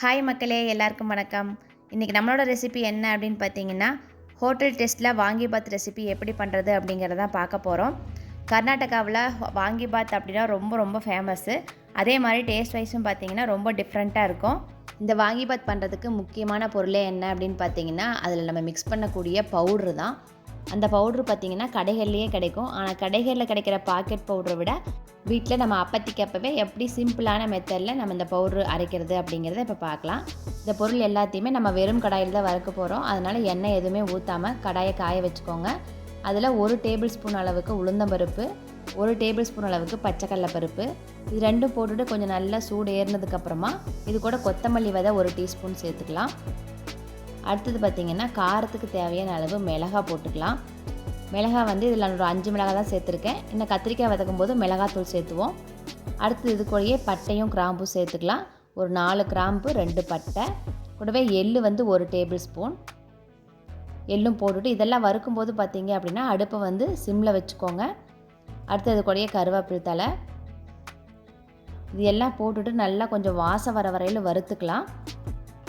Hi மக்களே எல்லாருக்கும் வணக்கம். இன்றைக்கி நம்மளோட ரெசிபி என்ன அப்படின்னு பார்த்தீங்கன்னா ஹோட்டல் டெஸ்ட்டில் வாங்கிபாத் ரெசிபி எப்படி பண்ணுறது அப்படிங்கிறத பார்க்க போகிறோம் கர்நாடகாவில் வாங்கிபாத் அப்படின்னா ரொம்ப ரொம்ப ஃபேமஸ்ஸு அதே மாதிரி டேஸ்ட் வைஸும் பார்த்தீங்கன்னா ரொம்ப டிஃப்ரெண்ட்டாக இருக்கும். இந்த வாங்கிபாத் பண்ணுறதுக்கு முக்கியமான பொருளே என்ன அப்படின்னு பார்த்தீங்கன்னா அதில் நம்ம மிக்ஸ் பண்ணக்கூடிய பவுட்ரு தான். அந்த பவுட்ரு பார்த்தீங்கன்னா கடைகள்லேயே கிடைக்கும். ஆனால் கடைகளில் கிடைக்கிற பாக்கெட் பவுடரை விட வீட்டில் நம்ம அப்பத்திக்கு அப்பவே எப்படி சிம்பிளான மெத்தடில் நம்ம இந்த பவுட்ரு அரைக்கிறது அப்படிங்கிறத இப்போ பார்க்கலாம் இந்த பொருள் எல்லாத்தையுமே நம்ம வெறும் கடாயில் தான் வறுக்க போகிறோம் அதனால் எண்ணெய் எதுவுமே ஊற்றாமல் கடாயை காய வச்சுக்கோங்க. அதில் ஒரு டேபிள் ஸ்பூன் அளவுக்கு உளுந்தம்பருப்பு ஒரு டேபிள் ஸ்பூன் அளவுக்கு பச்சைக்கடலை பருப்பு. இது ரெண்டும் போட்டுட்டு கொஞ்சம் நல்லா சூடு ஏறினதுக்கப்புறமா இது கூட கொத்தமல்லி விதை ஒரு டீஸ்பூன் சேர்த்துக்கலாம். அடுத்தது பார்த்திங்கன்னா காரத்துக்கு தேவையான அளவு மிளகா போட்டுக்கலாம். மிளகா வந்து இதில் ஒரு அஞ்சு மிளகா தான் சேர்த்துருக்கேன். இன்னும் கத்திரிக்காய் வதக்கும் போது மிளகாத்தூள் சேர்த்துவோம். அடுத்தது இது கூடயே பட்டையும் கிராம்பும் சேர்த்துக்கலாம். ஒரு நாலு கிராம்பு ரெண்டு பட்டை. கூடவே எள்ளு வந்து ஒரு டேபிள் ஸ்பூன். எள்ளும் போட்டுட்டு இதெல்லாம் வறுக்கும்போது பார்த்திங்க அப்படின்னா அடுப்பை வந்து சிம்மில் வச்சுக்கோங்க. அடுத்தது கூடயே கருவேப்பிலை தலை இது எல்லாம் போட்டுட்டு நல்லா கொஞ்சம் வாசம் வர வரையில் வறுத்துக்கலாம்.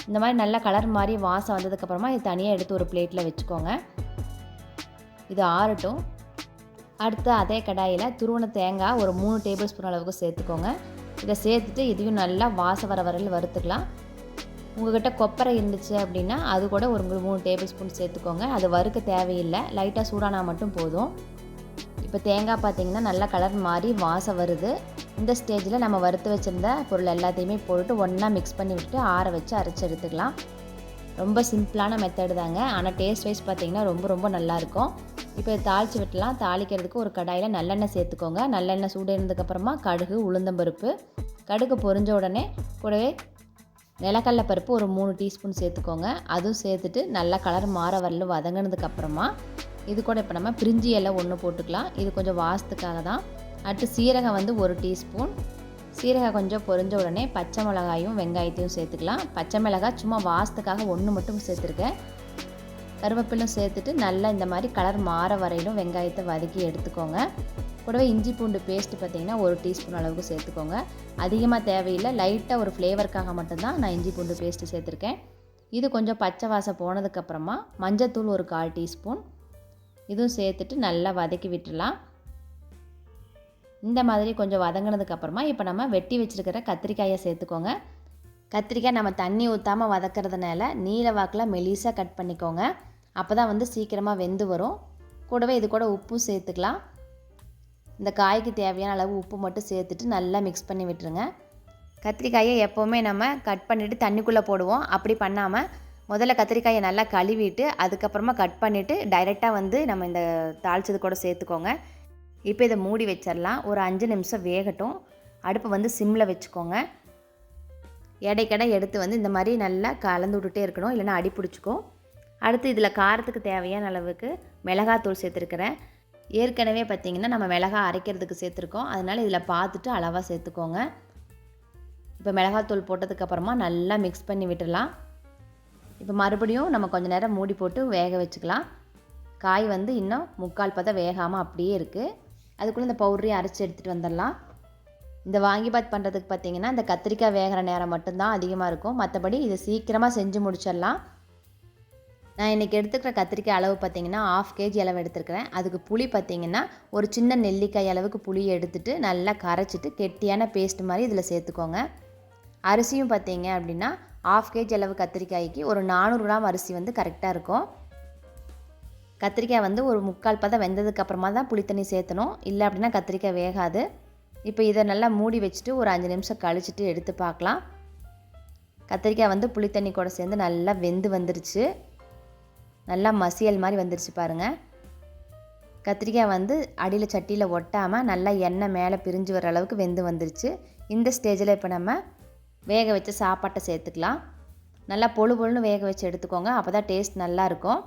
இந்த மாதிரி நல்ல கலர் மாதிரி வாசம் வந்ததுக்கப்புறமா இது தனியாக எடுத்து ஒரு பிளேட்டில் வச்சுக்கோங்க. இது ஆறட்டும். அடுத்து அதே கடாயில் துருவன தேங்காய் ஒரு மூணு டேபிள் ஸ்பூன் அளவுக்கு சேர்த்துக்கோங்க. இதை சேர்த்துட்டு இதையும் நல்லா வாசம் வர வரையில் வறுத்துக்கலாம். உங்கள்கிட்ட கொப்பரை இருந்துச்சு அப்படின்னா அது கூட ஒரு மூணு டேபிள் ஸ்பூன் சேர்த்துக்கோங்க. அது வறுக்க தேவையில்லை. லைட்டாக சூடானா மட்டும் போதும். இப்போ தேங்காய் பார்த்திங்கன்னா நல்லா கலர் மாதிரி வாசம் வருது. இந்த ஸ்டேஜில் நம்ம வறுத்து வச்சுருந்த பொருள் எல்லாத்தையுமே போட்டுட்டு ஒன்றா மிக்ஸ் பண்ணி விட்டுட்டு ஆற வச்சு அரைச்சி எடுத்துக்கலாம். ரொம்ப சிம்பிளான மெத்தடு தாங்க. ஆனால் டேஸ்ட் வைஸ் பார்த்திங்கன்னா ரொம்ப ரொம்ப நல்லாயிருக்கும் இப்போ தாளித்து விட்டுலாம். தாளிக்கிறதுக்கு ஒரு கடாயில் நல்லெண்ணெய் சேர்த்துக்கோங்க. நல்லெண்ணெய் சூடுனதுக்கப்புறமா கடுகு உளுந்தம்பருப்பு கடுகு பொரிஞ்ச உடனே கூடவே நிலக்கடல பருப்பு ஒரு மூணு டீஸ்பூன் சேர்த்துக்கோங்க. அதுவும் சேர்த்துட்டு நல்லா கலர் மாற வரல வதங்கினதுக்கப்புறமா இது கூட இப்போ நம்ம பிரிஞ்சி எல்லாம் ஒன்று போட்டுக்கலாம். இது கொஞ்சம் வாசத்துக்காக தான். அடுத்து சீரகம் வந்து ஒரு டீஸ்பூன். சீரகம் கொஞ்சம் பொரிஞ்ச உடனே பச்சை மிளகாயும் வெங்காயத்தையும் சேர்த்துக்கலாம். பச்சை மிளகாய் சும்மா வாசத்துக்காக ஒன்று மட்டும் சேர்த்துருக்கேன். கருவேப்பிலும் சேர்த்துட்டு நல்லா இந்த மாதிரி கலர் மாற வரையிலும் வெங்காயத்தை வதக்கி எடுத்துக்கோங்க. கூடவே இஞ்சி பூண்டு பேஸ்ட்டு பார்த்திங்கன்னா ஒரு டீஸ்பூன் அளவுக்கு சேர்த்துக்கோங்க. அதிகமாக தேவையில்லை. லைட்டாக ஒரு ஃப்ளேவருக்காக மட்டும்தான் நான் இஞ்சி பூண்டு பேஸ்ட்டு சேர்த்துருக்கேன். இது கொஞ்சம் பச்சை வாசம் போனதுக்கப்புறமா மஞ்சத்தூள் ஒரு கால் டீஸ்பூன். இதுவும் சேர்த்துட்டு நல்லா வதக்கி விட்டுடலாம். இந்த மாதிரி கொஞ்சம் வதங்கினதுக்கப்புறமா இப்போ நம்ம வெட்டி வச்சுருக்கிற கத்திரிக்காயை சேர்த்துக்கோங்க. கத்திரிக்காய் நம்ம தண்ணி ஊற்றாமல் வதக்கிறதுனால நீல வாக்கில் மெலிசாக கட் பண்ணிக்கோங்க. அப்போ தான் வந்து சீக்கிரமாக வெந்து வரும். கூடவே இது கூட உப்பும் சேர்த்துக்கலாம். இந்த காய்க்கு தேவையான அளவு உப்பு மட்டும் சேர்த்துட்டு நல்லா மிக்ஸ் பண்ணி விட்டுருங்க. கத்திரிக்காயை எப்போவுமே நம்ம கட் பண்ணிவிட்டு தண்ணிக்குள்ளே போடுவோம். அப்படி பண்ணாமல் முதல்ல கத்திரிக்காயை நல்லா கழுவிட்டு அதுக்கப்புறமா கட் பண்ணிவிட்டு டைரெக்டாக வந்து நம்ம இந்த தாளிச்சது கூட சேர்த்துக்கோங்க. இப்போ இதை மூடி வச்சிடலாம். ஒரு அஞ்சு நிமிஷம் வேகட்டும். அடுப்பை வந்து சிம்மில் வச்சுக்கோங்க. எடைக்கடை எடுத்து வந்து இந்த மாதிரி நல்லா கலந்து விட்டுட்டே இருக்கணும். இல்லைனா அடி பிடிச்சிக்கும். அடுத்து இதில் காரத்துக்கு தேவையான அளவுக்கு மிளகாத்தூள் சேர்த்துருக்குறேன். ஏற்கனவே பார்த்திங்கன்னா நம்ம மிளகா அரைக்கிறதுக்கு சேர்த்துருக்கோம். அதனால் இதில் பார்த்துட்டு அளவாக சேர்த்துக்கோங்க. இப்போ மிளகாத்தூள் போட்டதுக்கப்புறமா நல்லா மிக்ஸ் பண்ணி விட்டுடலாம். இப்போ மறுபடியும் நம்ம கொஞ்சம் நேரம் மூடி போட்டு வேக வச்சுக்கலாம். காய் வந்து இன்னும் முக்கால் பதம் வேகாமல் அப்படியே இருக்குது அதுக்குள்ளே இந்த பவுடரையும் அரைச்சி எடுத்துகிட்டு வந்துடலாம். இந்த வாங்கி பாத் பண்ணுறதுக்கு பார்த்திங்கன்னா இந்த கத்திரிக்காய் வேகிற நேரம் மட்டும்தான் அதிகமாக இருக்கும். மற்றபடி இதை சீக்கிரமாக செஞ்சு முடிச்சிடலாம். நான் இன்றைக்கி எடுத்துக்கிற கத்திரிக்காய் அளவு பார்த்திங்கன்னா ஆஃப் கேஜி அளவு எடுத்துருக்கிறேன். அதுக்கு புளி பார்த்திங்கன்னா ஒரு சின்ன நெல்லிக்காய் அளவுக்கு புளியை எடுத்துகிட்டு நல்லா கரைச்சிட்டு கெட்டியான பேஸ்ட் மாதிரி இதில் சேர்த்துக்கோங்க. அரிசியும் பார்த்திங்க அப்படின்னா ஆஃப் கேஜி அளவு கத்திரிக்காய்க்கு ஒரு நானூறு கிராம் அரிசி வந்து கரெக்டாக இருக்கும். கத்திரிக்காய் வந்து ஒரு முக்கால் பதம் வெந்ததுக்கு அப்புறமா தான் புளித்தண்ணி சேர்த்தணும். இல்லை அப்படின்னா கத்திரிக்காய் வேகாது. இப்போ இதை நல்லா மூடி வச்சுட்டு ஒரு அஞ்சு நிமிஷம் கழிச்சிட்டு எடுத்து பார்க்கலாம். கத்திரிக்காய் வந்து புளித்தண்ணி கூட சேர்ந்து நல்லா வெந்து வந்துருச்சு. நல்லா மசியல் மாதிரி வந்துருச்சு பாருங்கள் கத்திரிக்காய் வந்து அடியில் சட்டியில் ஒட்டாமல் நல்லா எண்ணெய் மேலே பிரிஞ்சு வர அளவுக்கு வெந்து வந்துருச்சு. இந்த ஸ்டேஜில் இப்போ நம்ம வேக வச்ச சாப்பாட்டை சேர்த்துக்கலாம். நல்லா பொழு பொழுன்னு வேக வச்சு எடுத்துக்கோங்க. அப்போ தான் டேஸ்ட் நல்லாயிருக்கும்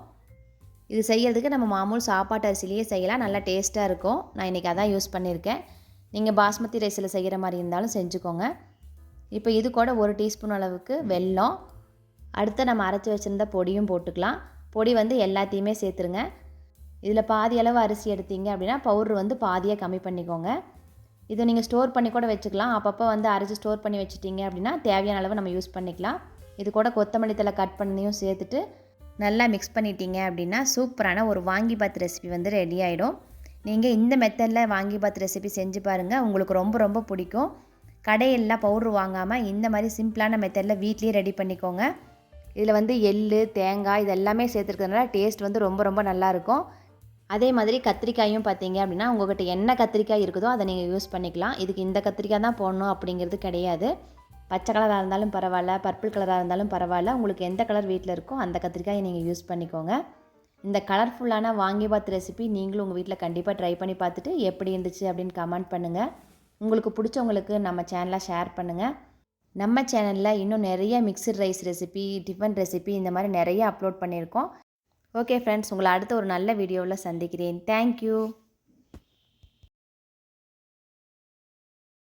இது செய்கிறதுக்கு நம்ம மாமூல் சாப்பாட்டு அரிசிலேயே செய்யலாம். நல்லா டேஸ்ட்டாக இருக்கும். நான் இன்றைக்கி அதான் யூஸ் பண்ணியிருக்கேன் நீங்கள் பாஸ்மதி ரைஸில் செய்கிற மாதிரி இருந்தாலும் செஞ்சுக்கோங்க. இப்போ இது கூட ஒரு டீஸ்பூன் அளவுக்கு வெல்லம். அடுத்து நம்ம அரைச்சி வச்சுருந்த பொடியும் போட்டுக்கலாம். பொடி வந்து எல்லாத்தையுமே சேர்த்துருங்க. இதில் பாதி அளவு அரிசி எடுத்தீங்க அப்படின்னா பவுட்ரு வந்து பாதியாக கம்மி பண்ணிக்கோங்க. இதை நீங்கள் ஸ்டோர் பண்ணி கூட வச்சுக்கலாம். அப்பப்போ வந்து அரைச்சி ஸ்டோர் பண்ணி வச்சுட்டீங்க அப்படின்னா தேவையான அளவு நம்ம யூஸ் பண்ணிக்கலாம். இது கூட கொத்தமல்லி தலை கட் பண்ணியும் சேர்த்துட்டு நல்லா மிக்ஸ் பண்ணிட்டீங்க அப்படின்னா சூப்பரான ஒரு வாங்கிபாத் ரெசிபி வந்து ரெடி ஆகிடும் நீங்கள் இந்த மெத்தடில் வாங்கிபாத் ரெசிபி செஞ்சு பாருங்கள் உங்களுக்கு ரொம்ப ரொம்ப பிடிக்கும். கடையெல்லாம் பவுட்ரு வாங்காமல் இந்த மாதிரி சிம்பிளான மெத்தடில் வீட்லேயே ரெடி பண்ணிக்கோங்க. இதில் வந்து எள் தேங்காய் இது எல்லாமே சேர்த்துருக்கிறதுனால டேஸ்ட் வந்து ரொம்ப ரொம்ப நல்லாயிருக்கும் அதே மாதிரி கத்திரிக்காயும் பார்த்தீங்க அப்படின்னா உங்கள்கிட்ட என்ன கத்திரிக்காய் இருக்குதோ அதை நீங்கள் யூஸ் பண்ணிக்கலாம். இதுக்கு இந்த கத்திரிக்காய் தான் போடணும் அப்படிங்கிறது கிடையாது. பச்சை கலராக இருந்தாலும் பரவாயில்ல பர்பிள் கலராக இருந்தாலும் பரவாயில்ல. உங்களுக்கு எந்த கலர் வீட்டில் இருக்கோ அந்த கத்திரிக்காயை நீங்கள் யூஸ் பண்ணிக்கோங்க. இந்த கலர்ஃபுல்லான வாங்கி பார்த்து ரெசிபி நீங்களும் உங்கள் வீட்டில் கண்டிப்பாக ட்ரை பண்ணி பார்த்துட்டு எப்படி இருந்துச்சு அப்படின்னு கமெண்ட் பண்ணுங்கள் உங்களுக்கு பிடிச்சவங்களுக்கு நம்ம சேனலை ஷேர் பண்ணுங்கள் நம்ம சேனலில் இன்னும் நிறைய mixed rice recipe tiffin recipe இந்த மாதிரி நிறைய அப்லோட் பண்ணியிருக்கோம். ஓகே ஃப்ரெண்ட்ஸ் உங்களை அடுத்த ஒரு நல்ல வீடியோவில் சந்திக்கிறேன். தேங்க்யூ